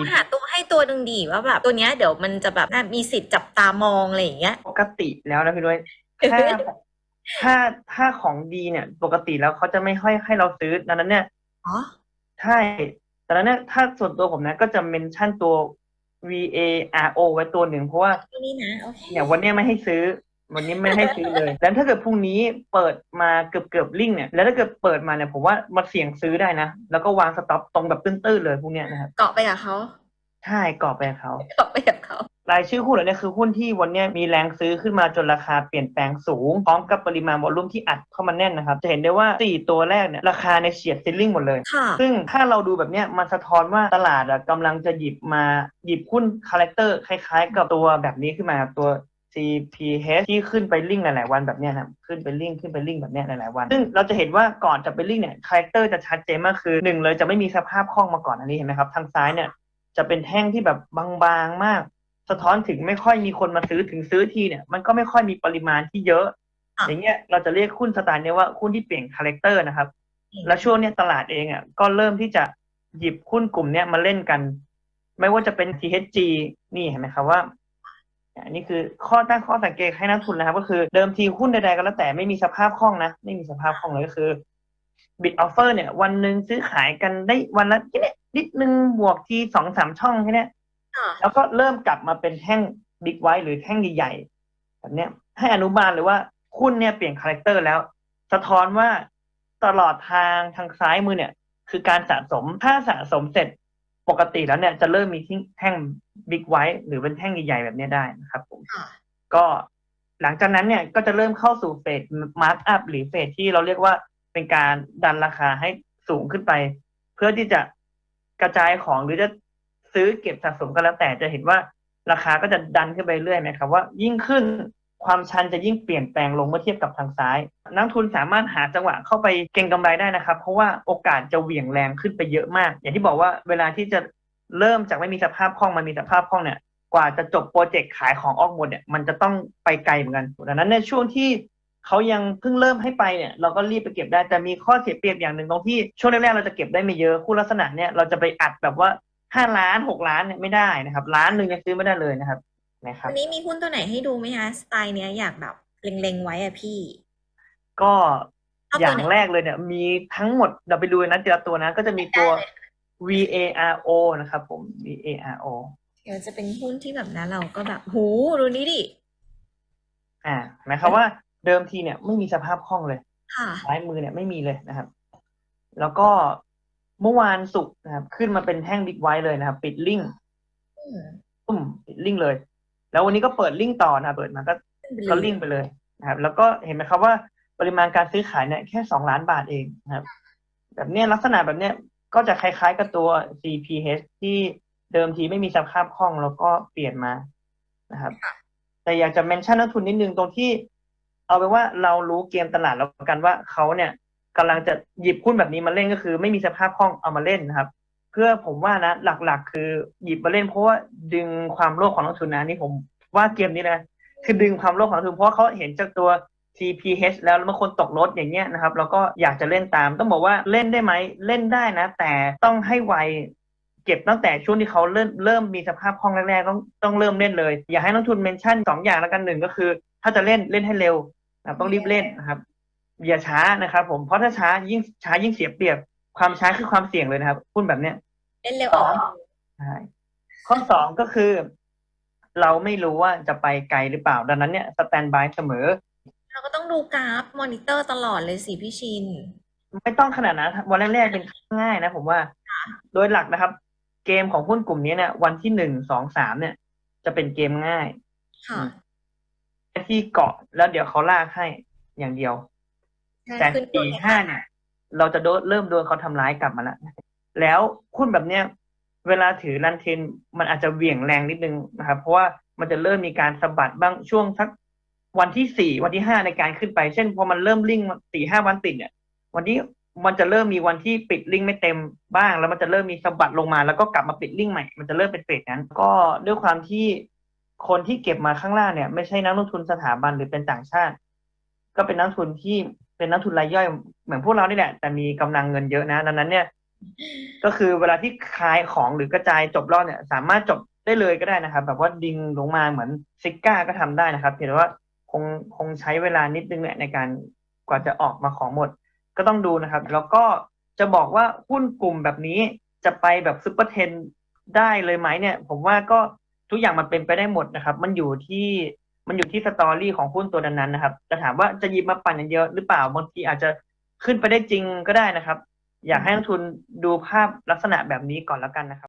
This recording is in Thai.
องหาตัวให้ตัวหนึ่งดีว่าแบบตัวเนี้ยเดี๋ยวมันจะแบบน่ามีสิทธิ์จับตามองอะไรอย่างเงี้ย ปกติแล้วนะพี่ด้วยถ้าถ้าถ้าของดีเนี่ย ปกติแล้วเขาจะไม่ค่อยให้เราซื้อดังนั้นเนี่ยอ๋อใช่แต่นั้นเนี่ยถ้าส่วนตัวผมนะก็จะเมนชั่นตัว V A R O ไว้ตัวหนึ่งเพราะว่าตัวนี้นะโอเคอย่างวันเนี้ยไม่ให้ซื้อ วันนี้ไม่ให้ซื้อเลย แล้วถ้าเกิดพรุ่งนี้เปิดมาเกือบเกือบลิงก์เนี่ย แล้วถ้าเกิดเปิดมาเนี่ยผมว่ามาเสี่ยงซื้อได้นะ แล้วก็วางสต็อปตรงแบบตื้นๆเลยพวกเนี้ยนะครับ เกาะไปกับเขา ใช่กรอบไปกับเขาเกาะไปกับเขา รายชื่อหุ้นเหล่านี้คือหุ้นที่วันเนี้ยมีแรงซื้อขึ้นมาจนราคาเปลี่ยนแปลงสูง พร้อมกับปริมาณวอลลุ่มที่อัดเข้ามาแน่นนะครับ จะเห็นได้ว่า 4 ตัวแรกเนี่ยราคาในยเฉียดซิลลิ่งหมดเลย ค่ะ ซึ่งถ้าเราดูแบบเนี้ยมันสะท้อนว่าตลาดอะกำลังจะหยิบมาหยิบหุ้นคาแรคเตอร์คล้ายๆ กับตัวแบบนี้ขึ้นมาตัว CPH ที่ขึ้นไปลิงก์หลาย ๆ วันแบบเนี้ยครับขึ้นไปลิงก์ขึ้นไปลิงก์แบบเนี้ยหลาย ๆ วัน ซึ่งเราจะเห็นว่าก่อนจะไปลิงก์เนี่ยคาแรคเตอร์จะชัดเจนมากคือหนึ่งเลยจะไม่มีสภาพคล่องมาก่อนอันนี้เห็นไหมครับ ทางซ้ายเนี่ยจะเป็นแท่งที่แบบบาง ๆ มาก สะท้อนถึงไม่ค่อยมีคนมาซื้อถึงซื้อทีเนี่ยมันก็ไม่ค่อยมีปริมาณที่เยอะอะอย่างเงี้ยเราจะเรียกหุ้นสไตล์เนี้ยว่าหุ้นที่เปลี่ยนคาแรคเตอร์นะครับ แล้วช่วงเนี้ยตลาดเองอะก็เริ่มที่จะหยิบหุ้นกลุ่มเนี้ยมาเล่นกัน ไม่ว่าจะเป็น THG นี่เห็นไหมครับว่า อันนี้คือข้อตั้งข้อสังเกตให้นักทุนนะครับ ก็คือเดิมทีหุ้นใดๆก็แล้วแต่ไม่มีสภาพคล่องนะ ไม่มีสภาพคล่องเลยก็คือบิดออฟเฟอร์เนี่ย วันหนึ่งซื้อขายกันได้วันละแค่เนี้ยนิดนึงบวกทีสองสามช่องแค่เนี้ยค่ะแล้วก็เริ่มกลับมาเป็นแท่งบิ๊กไวท์หรือแท่งใหญ่ๆแบบเนี้ย ให้อนุบาลเลยว่าหุ้นเนี่ยเปลี่ยนคาแรคเตอร์แล้ว สะท้อนว่าตลอดทางทางซ้ายมือเนี่ย คือการสะสมถ้าสะสมเสร็จ ปกติแล้วเนี่ยจะเริ่มมีแท่งบิ๊กไวท์หรือเป็นแท่งใหญ่ๆแบบเนี้ยได้นะครับผมค่ะก็หลังจากนั้นเนี่ยก็จะเริ่มเข้าสู่เฟสมาร์กอัพหรือเฟสที่เราเรียกว่าเป็นการดันราคาให้สูงขึ้นไป เพื่อที่จะกระจายของหรือจะซื้อเก็บสะสมก็แล้วแต่จะเห็นว่าราคาก็จะดันขึ้นไปเรื่อยไหมครับว่ายิ่งขึ้น ความชันจะยิ่งเปลี่ยนแปลงลงเมื่อเทียบกับทางซ้าย นักทุนสามารถหาจังหวะเข้าไปเก็งกำไรได้นะครับ เพราะว่าโอกาสจะเหวี่ยงแรงขึ้นไปเยอะมาก อย่างที่บอกว่าเวลาที่จะเริ่มจากไม่มีสภาพคล่องมามีสภาพคล่องเนี่ย กว่าจะจบโปรเจกต์ขายของออกหมดเนี่ยมันจะต้องไปไกลเหมือนกันดังนั้นในช่วงที่เขายังเพิ่งเริ่มให้ไปเนี่ยเราก็รีบไปเก็บได้แต่มีข้อเสียเปรียบอย่างหนึ่งตรงที่ช่วงแรกๆเราจะเก็บได้ไม่เยอะคู่ลักษณะเนี่ยเราจะไปอัดแบบว่าห้าล้านหกล้านเนี่ยไม่ได้นะครับล้านหนึ่งยังซื้อไม่ได้เลยนะครับ นะครับ วันนี้มีหุ้นตัวไหนให้ดูไหมคะสไตล์เนี้ยอยากแบบเล็งๆไว้อะพี่ ก็เอาอตัวย่างไหน แรกเลยเนี่ย มีทั้งหมดเราไปดูนะทีละตัวนะ ก็จะมีตัวได้เลย VARO นะครับผม VARO เดี๋ยวจะเป็นหุ้นที่แบบนั้นเราก็แบบหูดูนี้ดิ อ่าหมายความว่าเดิมทีเนี่ยไม่มีสภาพคล่องเลย ค่ะ ซ้ายมือเนี่ยไม่มีเลยนะครับ แล้วก็เมื่อวานศุกร์นะครับ ขึ้นมาเป็นแท่งบิ๊กไว้เลยนะครับ ปิดลิงก์อืม ตุ้มปิดลิงก์เลย แล้ววันนี้ก็เปิดลิงก์ต่อนะเปิดมาก็ก็ลิงก์ไปเลยนะครับ แล้วก็เห็นไหมครับว่าปริมาณการซื้อขายเนี่ยแค่สองล้านบาทเองนะครับ แบบเนี้ยลักษณะแบบเนี้ยก็จะคล้ายๆกับตัว CPH ที่เดิมทีไม่มีสภาพคล่องแล้วก็เปลี่ยนมานะครับ แต่อยากจะเมนชั่นนักทุนนิดนึงตรงที่ เอาไปนว่าเรารู้เกมตลาดแล้วกันว่าเขาเนี่ยกำลังจะหยิบหุ้นแบบนี้มาเล่นก็คือ ไม่มีสภาพคล่องเอามาเล่นนะครับ เพื่อผมว่านะหลัก ๆ คือหยิบมาเล่นเพราะว่าดึงความโลภของนักทุนนะนี่ผมว่าเกมนี้นะคือดึงความโลภของนักทุนเพราะเขาเห็นจากตัว TPH แล้วแล้วบางคนตกรถอย่างเงี้ยนะครับแล้วก็อยากจะเล่นตาม ต้องบอกว่าเล่นได้ไหมเล่นได้นะ แต่ต้องให้ไวเก็บตั้งแต่ช่วงที่เขาเริ่มเริ่มมีสภาพคล่องแรกๆต้องต้องเริ่มเล่นเลย อยากให้นักทุนเมนชั่นสองอย่างแล้วกันหนึ่งก็คือ ถ้าจะเล่นเล่นให้เร็วนะต้องรีบเล่นนะครับอย่าช้านะครับ ผมเพราะถ้าช้ายิ่งช้ายิ่งเสียเปรียบ ความช้าคือความเสี่ยงเลยนะครับหุ้นแบบเนี้ยเล่นเร็วออกใช่ข้อสองก็คือ เราไม่รู้ว่าจะไปไกลหรือเปล่า ดังนั้นเนี่ยสแตนบายเสมอ เราก็ต้องดูกราฟมอนิเตอร์ตลอดเลยสิพี่ชิน ไม่ต้องขนาดนั้นวันแรกๆเป็นง่ายนะผมว่า โดยหลักนะครับ เกมของหุ้นกลุ่มนี้เนี่ยวันที่หนึ่งสองสามเนี่ย จะเป็นเกมง่ายค่ะที่เกาะแล้วเดี๋ยวเขาลากให้อย่างเดียว แต่ขึ้นสี่ห้าเนี่ย เราจะโดนเริ่มโดนเขาทำร้ายกลับมาแล้วแล้วหุ้นแบบเนี้ยเวลาถือรันเทนมันอาจจะเหวี่ยงแรงนิดนึงนะครับ เพราะว่ามันจะเริ่มมีการสะบัดบ้างช่วงสักวันที่สี่วันที่ห้าในการขึ้นไป เช่นพอมันเริ่มลิงสี่ห้าวันติดเนี่ยวันที่มันจะเริ่มมีวันที่ปิดลิงไม่เต็มบ้าง แล้วมันจะเริ่มมีสะบัดลงมา แล้วก็กลับมาปิดลิงใหม่ มันจะเริ่มเป็นเฟสนั้น ก็ด้วยความที่คนที่เก็บมาข้างล่างเนี่ย ไม่ใช่นักลงทุนสถาบันหรือเป็นต่างชาติ ก็เป็นนักทุนที่ เป็นนักทุนรายย่อยเหมือนพวกเรานี่แหละ แต่มีกำลังเงินเยอะนะ ดังนั้นเนี่ย ก็คือเวลาที่คลายของหรือกระจายจบรอบเนี่ย สามารถจบได้เลยก็ได้นะครับ แบบว่าดิงลงมาเหมือนซิก้าก็ทำได้นะครับเพียงแต่ว่าคงคงใช้เวลานิดนึงแหละในการกว่าจะออกมาของหมด ก็ต้องดูนะครับ แล้วก็จะบอกว่าหุ้นกลุ่มแบบนี้จะไปแบบซุปเปอร์เทนได้เลยไหมเนี่ย ผมว่าก็ทุกอย่างมันเป็นไปได้หมดนะครับ มันอยู่ที่ มันอยู่ที่สตอรี่ของหุ้นตัวนั้นๆนะครับจะถามว่าจะหยิบมาปั่นอย่างเดียวหรือเปล่าบางทีอาจจะขึ้นไปได้จริงก็ได้นะครับ อยากให้นักทุนดูภาพลักษณะแบบนี้ก่อนแล้วกันนะครับ